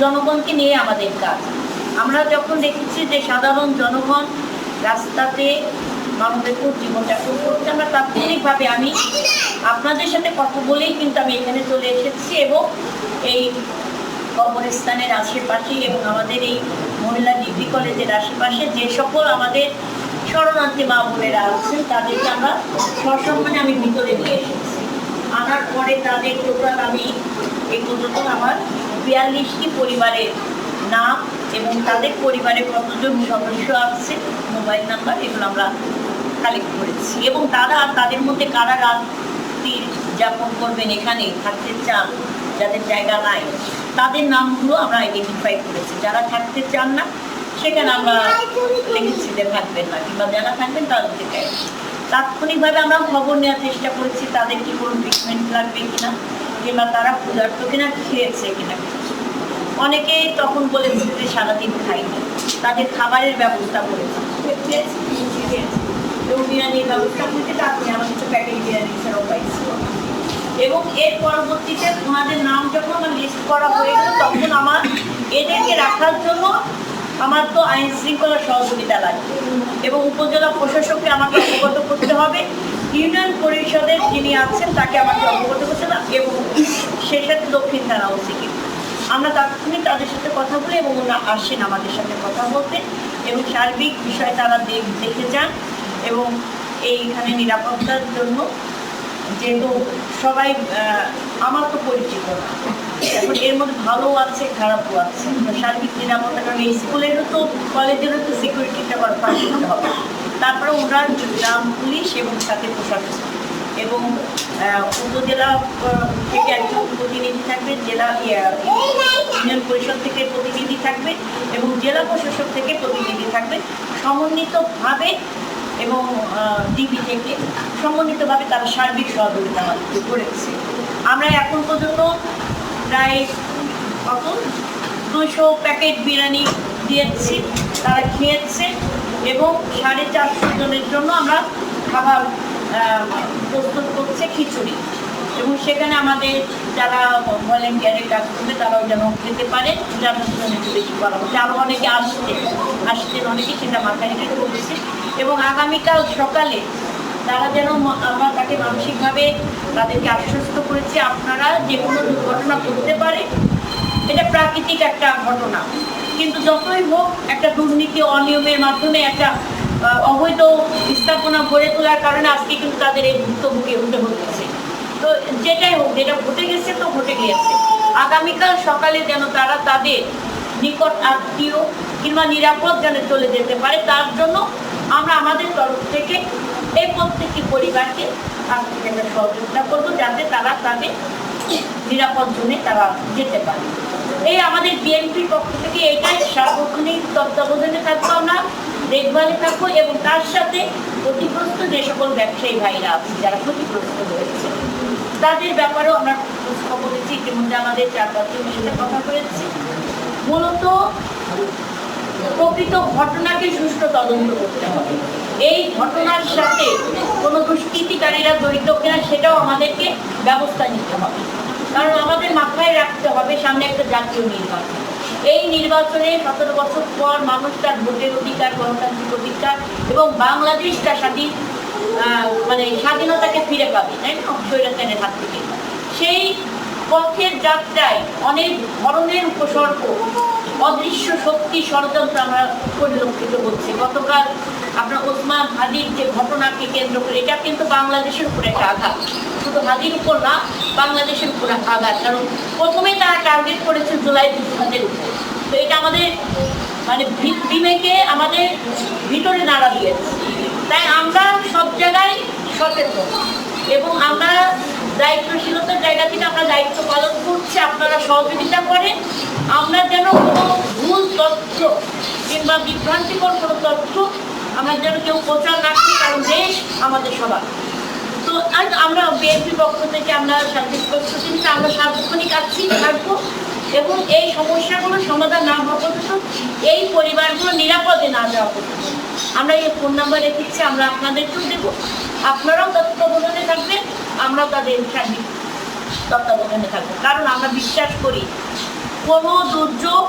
জনগণকে নিয়ে আমাদের কাজ। আমরা যখন দেখেছি যে সাধারণ জনগণ রাস্তাতে মানবের জীবনযাপন করছে, আমরা তাৎক্ষণিকভাবে আমি আপনাদের সাথে কথা বলেই কিন্তু আমি এখানে চলে এসেছি এবং এই কবরস্থানের আশেপাশে এবং আমাদের এই মহিলা ডিগ্রি কলেজের আশেপাশে যে সকল আমাদের শরণার্থী মা বোনেরা আছেন, তাদেরকে আমরা সসম্মানে আমি ভিতরে নিয়ে এসেছি। আনার পরে তাদের টোটাল আমি এই পর্যন্ত আমার বিয়াল্লিশটি পরিবারের নাম এবং তাদের পরিবারে কতজন সদস্য আছে, মোবাইল নাম্বার এগুলো আমরা কালেক্ট করেছি। এবং তারা তাদের মধ্যে কারা রাত্রি যাপন করবেন, এখানে থাকতে চান, যাদের জায়গা নাই, তাদের নামগুলো আমরা আইডেন্টিফাই করেছি। যারা থাকতে চান না সেখানে আমরা লিখেছি যে থাকবেন না, কিংবা যারা থাকবেন তাদেরকে দেয় তাৎক্ষণিকভাবে আমরা খবর নেওয়ার চেষ্টা করেছি, তাদের কি কোনো ট্রিটমেন্ট লাগবে কিনা, কিংবা তারা ক্ষুধার্ত কিনা, খেয়েছে কিনা অনেকে তখন বলেছে যে সারাদিন খাইনি তাদের খাবারের ব্যবস্থা করেছি। বিরিয়ানির ব্যবস্থা বিরিয়ানি এবং এর পরবর্তীতে ওনাদের নাম যখন আমার লিস্ট করা হয়ে গেল, তখন আমার এদেরকে রাখার জন্য আমার তো আইন শৃঙ্খলা সহযোগিতা লাগবে। এবং উপজেলা প্রশাসককে আমাকে অবগত করতে হবে। ইউনিয়ন পরিষদের যিনি আছেন, তাকে আমাকে অবগত করতে হবে এবং সেই সাথে দক্ষিণ থানা ওসিকে আমরা তাৎক্ষণিক তাদের সাথে কথা বলি এবং ওরা আসেন আমাদের সাথে কথা বলতে এবং সার্বিক বিষয় তারা দেখে যান এবং এইখানে নিরাপত্তার জন্য যেহেতু সবাই আমার তো পরিচিত না। এখন এর মধ্যে ভালো আছে, খারাপও আছে। সার্বিক নিরাপত্তা, কারণ স্কুলেরও তো কলেজেরও তো সিকিউরিটিটা করতে হবে। তারপরে ওরা গ্রাম পুলিশ এবং সাথে প্রশাসন। এবং উপজেলা থেকে একজন প্রতিনিধি থাকবে, জেলা ইউনিয়ন পরিষদ থেকে প্রতিনিধি থাকবে এবং জেলা প্রশাসক থেকে প্রতিনিধি থাকবে। সমন্বিতভাবে এবং ডিবি থেকে সমন্বিতভাবে তারা সার্বিক সহযোগিতা করেছে। আমরা এখন পর্যন্ত প্রায় কত? দুশো প্যাকেট বিরিয়ানি দিয়েছি, তারা খেয়েছে এবং সাড়ে চারশো জনের জন্য আমরা খাবার প্রস্তুত করছে খিচুড়ি। এবং সেখানে আমাদের যারা ভলেন্টিয়ারের কাজ করবে, তারাও যেন খেতে পারে। যাদের জন্য একটু বেশি করা হচ্ছে আরও অনেকে আসছে, আসছেন অনেকে, সেটা মাথায় রেখে করছে এবং আগামীকাল সকালে তারা যেন আমরা তাকে মানসিকভাবে তাদেরকে আশ্বস্ত করেছি, আপনারা যে কোনো দুর্ঘটনা ঘটতে পারে, এটা প্রাকৃতিক একটা ঘটনা। কিন্তু যতই হোক, একটা দুর্নীতি অনিয়মের মাধ্যমে একটা অবৈধ স্থাপনা গড়ে তোলার কারণে আজকে কিন্তু তাদের এই ভুক্তভোগী হতে হচ্ছে। যেটাই হোক, যেটা ঘটে গেছে তো ঘটে গিয়েছে। আগামীকাল সকালে যেন তারা তাদের নিকট আত্মীয় কিংবা নিরাপদ যেন চলে যেতে পারে, তার জন্য আমরা আমাদের তরফ থেকে এই প্রত্যেকটি পরিবারকে আর্থিক একটা সহযোগিতা করব, যাতে তারা তাদের নিরাপদ জন্য তারা যেতে পারে। এই আমাদের বিএনপির পক্ষ থেকে এটাই সার্বক্ষণিক তত্ত্বাবধানে থাকব আমরা, দেখভালে থাকব এবং তার সাথে ক্ষতিগ্রস্ত যে সকল ব্যবসায়ী ভাইরা আছে, যারা ক্ষতিগ্রস্ত হয়েছে। তাদের ব্যাপারেও আমরা খবর দিচ্ছি ইতিমধ্যে আমাদের চার পাঁচজনের কথা হয়েছে। মূলত প্রকৃত ঘটনাকে সুষ্ঠু তদন্ত করতে হবে। এই ঘটনার সাথে কোনো দুষ্কৃতিকারীরা জড়িত কিনা সেটাও আমাদেরকে ব্যবস্থা নিতে হবে। কারণ আমাদের মাথায় রাখতে হবে, সামনে একটা জাতীয় নির্বাচন। এই নির্বাচনে সতেরো বছর পর মানুষ তার ভোটের অধিকার, গণতান্ত্রিক অধিকার এবং বাংলাদেশ তার স্বাধীন মানে স্বাধীনতাকে ফিরে পাবে, তাই না? স্বৈরাচারের হাত থেকে সেই পথের যাত্রায় অনেক ধরনের উপসর্গ, অদৃশ্য শক্তি ষড়যন্ত্র আমরা পরিলক্ষিত হচ্ছে গতকাল আপনার ওসমান হাদির যে ঘটনাকে কেন্দ্র করে, এটা কিন্তু বাংলাদেশের উপরে একটা আঘাত। শুধু হাদির উপর না, বাংলাদেশের উপর আঘাত। কারণ প্রথমে তারা টার্গেট করেছে জুলাই বিপ্লবের উপর। তো এটা আমাদের মানে ভি- বিবেকে আমাদের ভিতরে নাড়া দিয়েছে। তাই আমরা সব জায়গায় সচেতন। এবং আমরা দায়িত্বশীলতার জায়গা থেকে আমরা দায়িত্ব পালন করছি, আপনারা সহযোগিতা করেন। আমরা যেন কোনো ভুল তথ্য কিংবা বিভ্রান্তিকর কোনো তথ্য আমরা যেন কেউ প্রচার না করি, কারণ দেশ আমাদের সবার। তো আর আমরা বিএনপি পক্ষ থেকে আমরা শান্তির প্রস্তুতিতে আমরা সার্বক্ষণিক আছি, থাকব। এবং এই সমস্যাগুলো সমাধান না হওয়া পর্যন্ত এই পরিবারগুলো নিরাপদে না যাওয়া পর্যন্ত। আমরা এই ফোন নাম্বার রেখেছি, আমরা আপনাদেরকেও দেবো। আপনারাও তত্ত্বাবধানে থাকবেন, আমরাও তাদের সার্বিক তত্ত্বাবধানে থাকব। কারণ আমরা বিশ্বাস করি, কোনো দুর্যোগ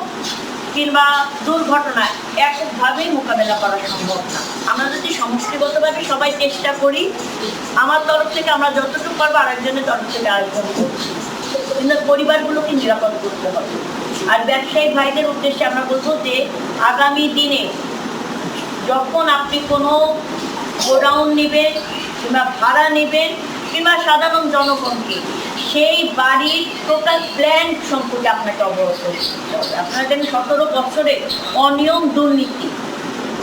কিংবা দুর্ঘটনা এককভাবেই মোকাবেলা করা সম্ভব না। আমরা যদি সমষ্টিগতভাবে সবাই চেষ্টা করি, আমার তরফ থেকে আমরা যতটুকু পারব আরেকজনের তরফ থেকে আরেকজন করছি। কিন্তু পরিবারগুলোকে নিরাপদ করতে হবে। আর ব্যবসায়ী ভাইদের উদ্দেশ্যে আমরা বলব যে, আগামী দিনে যখন আপনি কোনো গোডাউন নেবেন কিংবা ভাড়া নেবেন কিংবা সাধারণ জনগণকে, সেই বাড়ির টোটাল প্ল্যান সম্পর্কে আপনাকে অবগত করতে হবে। আপনারা জানেন সতেরো বছরে অনিয়ম দুর্নীতি।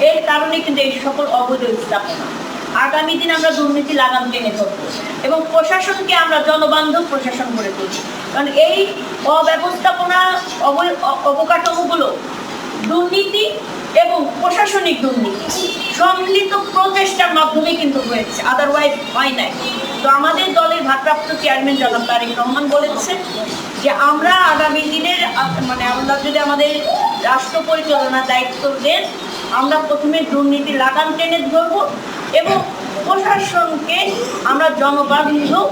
এর কারণে কিন্তু এই সকল অবৈধ স্থাপনা আগামী দিন আমরা দুর্নীতি লাগাম টেনে ধরবো। এবং প্রশাসনকে আমরা জনবান্ধব প্রশাসন করে তুলছি। কারণ এই অব্যবস্থাপনা অবকাঠামোগুলো দুর্নীতি এবং প্রশাসনিক দুর্নীতি সম্মিলিত প্রচেষ্টার মাধ্যমে কিন্তু হয়েছে আদারওয়াইজ হয় নাই। তো আমাদের দলের ভারপ্রাপ্ত চেয়ারম্যান জনাব তারেক রহমান বলেছেন যে আমরা আগামী দিনের মানে আমরা যদি আমাদের রাষ্ট্র পরিচালনার দায়িত্ব দেন, আমরা প্রথমে দুর্নীতি লাগাম টেনে ধরবো। এবং প্রশাসনকে আমরা জনবান্ধব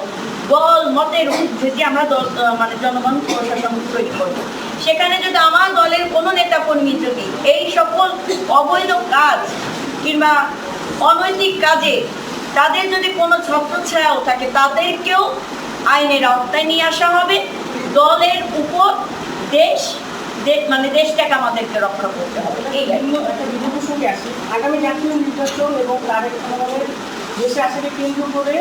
দল, মতের ভিত্তিতে আমরা দল মানে জনগণ প্রশাসন তৈরি করব। সেখানে যদি আমার দলের কোনো নেতা কর্মী যদি এই সকল অবৈধ কাজ কিংবা অনৈতিক কাজে তাদের যদি কোনো ছত্রছায়াও থাকে, তাদেরকেও আইনের আওতায় নিয়ে আসা হবে। দলের উপর দেশ মানে দেশটাকে আমাদেরকে রক্ষা করতে হবে। এই আগামী জাতীয় নির্বাচন এবং রহমানের দেশে আসাকে কেন্দ্র করে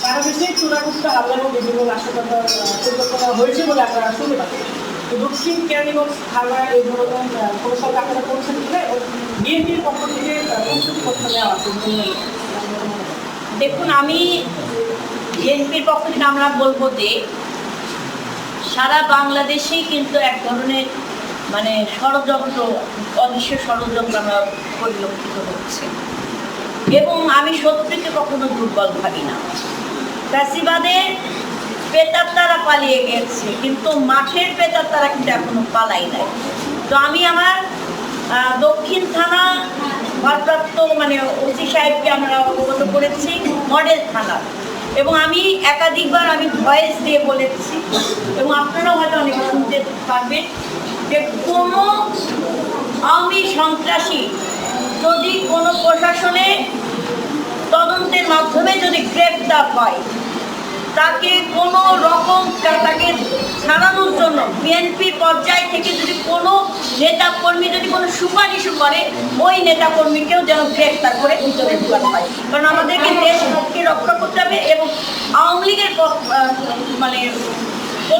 সারা দেশে চূড়াগুপ্ত হামলা এবং বিভিন্ন নাশকতা পরিকল্পনা হয়েছে বলে আপনারা শুনতে পাচ্ছেন দক্ষিণ কেরানীগঞ্জ থানায় এই ধরনের কোনো সব আপনারা করছেন কিনা এবং বিএনপির পক্ষ থেকে প্রস্তুতি পত্র নেওয়া আছে? দেখুন আমি বিএনপির পক্ষ থেকে আমরা বলব যে সারা বাংলাদেশেই কিন্তু এক ধরনের মানে ষড়যন্ত্র, অদৃশ্য ষড়যন্ত্র আমরা পরিলক্ষিত হচ্ছে। এবং আমি শত্রুকে কখনো দুর্বল ভাবি না। ফ্যাসিবাদের পেতার তারা পালিয়ে গেছে, কিন্তু মাঠের পেতার তারা কিন্তু এখনও পালাই নাই। তো আমি আমার দক্ষিণ থানা ভারপ্রাপ্ত মানে ওসি সাহেবকে আমরা অবগত করেছি, মডেল থানা এবং আমি একাধিকবার আমি ভয়েস দিয়ে বলেছি, এবং আপনারাও হয়তো অনেক শুনতে পারবেন। যে কোনো আওয়ামী সন্ত্রাসী যদি কোনো প্রশাসনে তদন্তের মাধ্যমে যদি গ্রেপ্তার হয়, তাকে কোনো রকম তাকে ছাড়ানোর জন্য বিএনপি পর্যায় থেকে যদি কোনো নেতা কর্মী যদি কোনো সুপারিশও করে, ওই নেতা কর্মীকেও যেন গ্রেপ্তার করে ভিতরে ঢুকানো হয়। কারণ আমাদেরকে দেশকে রক্ষা করতে হবে এবং আওয়ামী লীগের মানে